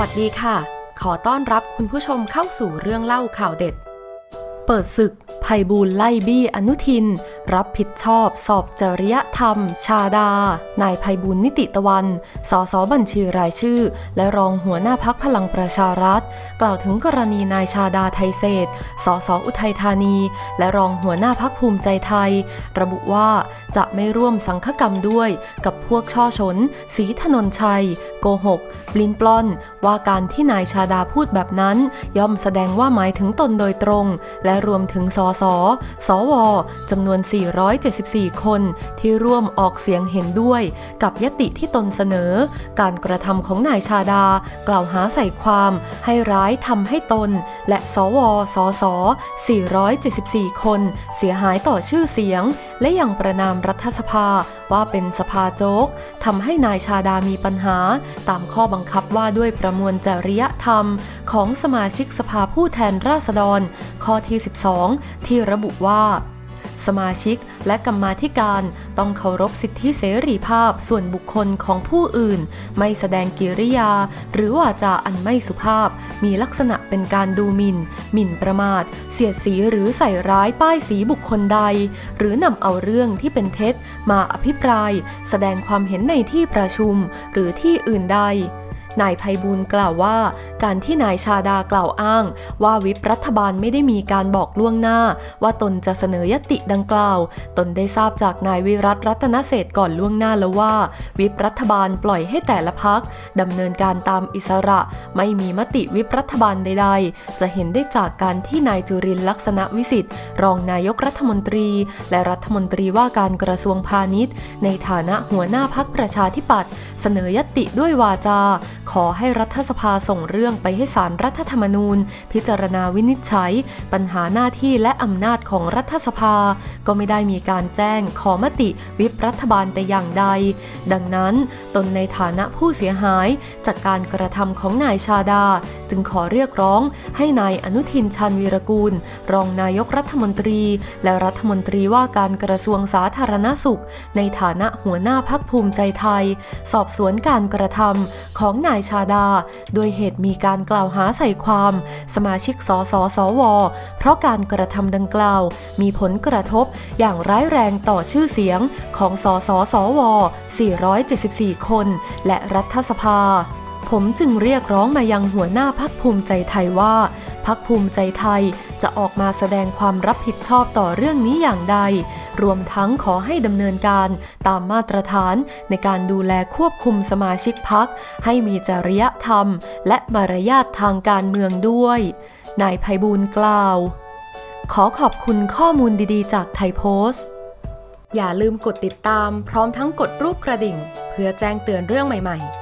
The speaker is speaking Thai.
วัสดีค่ะ ขอต้อนรับคุณผู้ชมเข้าสู่เรื่องเล่าข่าวเด็ด เปิดศึกภัยบูลไล่บี้อนุทิน รับผิดชอบสอบจริยธรรม ชาดา นายภัยบูลย์นิติตะวัน สสบัญชีรายชื่อ และรองหัวหน้าพักพลังประชารัฐ กล่าวถึงกรณีนายชาดาไทยเศษสสอุทัยธานี และรองหัวหน้าพักภูมิใจไทย ระบุว่าจะไม่ร่วมสังฆกรรมด้วย กับพวกช่อชนศรีถนนชัย โกหก ปลิ้นปล้อน ว่าการที่นายชาดาพูดแบบนั้น ย่อมแสดงว่าหมายถึงตนโดยตรง และรวมถึงสสสวจำนวน474 คน ที่ร่วมออกเสียงเห็นด้วยกับยติที่ตนเสนอ การกระทำของนายชาดา กล่าวหาใส่ความให้ร้ายทำให้ตน และสวสส474 คน เสียหายต่อชื่อเสียง และยังประนามรัฐสภาว่าเป็นสภาโจ๊กทำให้นายชาดามีปัญหา ตามข้อบังคับว่าด้วยประมวลจริยธรรม ของสมาชิกสภาผู้แทนราษฎร ข้อที่ 12 ที่ระบุว่า สมาชิกและกรรมาธิการต้องเคารพสิทธิเสรีภาพส่วนบุคคลของผู้อื่น ไม่แสดงกิริยา หรือวาจาอันไม่สุภาพ มีลักษณะเป็นการดูหมิน่น หมิ่นประมาท เสียดสีหรือใส่ร้ายป้ายสีบุคคลใด หรือนำเอาเรื่องที่เป็นเท็จมาอภิปราย แสดงความเห็นในที่ประชุมหรือที่อื่นใด นายภัยบูลกล่าวว่า การที่นายชาดากล่าวอ้าง ว่าวิปรัฐบาลไม่ได้มีการบอกล่วงหน้า ว่าตนจะเสนอยติดังกล่าว ตนได้ทราบจากนายวิรัตรัตนเศษก่อนล่วงหน้าแล้วว่า วิปรัฐบาลปล่อยให้แต่ละพักดำเนินการตามอิสระ ไม่มีมติวิปรัฐบาลใด ๆ จะเห็นได้จากการที่นายจุรินลักษณะวิสิทธิ์รองนายกรัฐมนตรี และรัฐมนตรีว่าการกระทรวงพาณิชย์ ในฐานะหัวหน้าพักประชาธิปัตย์เสนอยติด้วยวาจาขอให้รัฐสภาส่งเรื่องไปให้สารรัฐธรรมนูญ พิจารณาวินิจฉัย ปัญหาหน้าที่และอำนาจของรัฐสภา ก็ไม่ได้มีการแจ้งขอมติวิปรัฐบาลแต่อย่างใด ดังนั้นตนในฐานะผู้เสียหาย จากการกระทำของนายชาดา จึงขอเรียกร้องให้นายอนุทินชันวีรกูล รองนายกรัฐมนตรี และรัฐมนตรีว่าการกระทรวงสาธารณสุข ในฐานะหัวหน้าพักภูมิใจไทย สอบสวนการกระทำของนายชาดา โดยเหตุมีการกล่าวหาใส่ความ สมาชิกสสสว เพราะการกระทำดังกล่าว มีผลกระทบอย่างร้ายแรงต่อชื่อเสียงของสสสว 474 คน และรัฐสภา ผมจึงเรียกร้องมายังหัวหน้าพักภูมิใจไทยว่าพักภูมิใจไทยจะออกมาแสดงความรับผิดชอบต่อเรื่องนี้อย่างใด รวมทั้งขอให้ดำเนินการตามมาตรฐานในการดูแลควบคุมสมาชิกพักให้มีจริยธรรม และมารยาททางการเมืองด้วย นายภัยบูลกล่าว ขอขอบคุณข้อมูลดีๆ จากไทยโพสต์อย่าลืมกดติดตามพร้อมทั้งกดรูปกระดิ่ง เพื่อแจ้งเตือนเรื่องใหม่ ๆ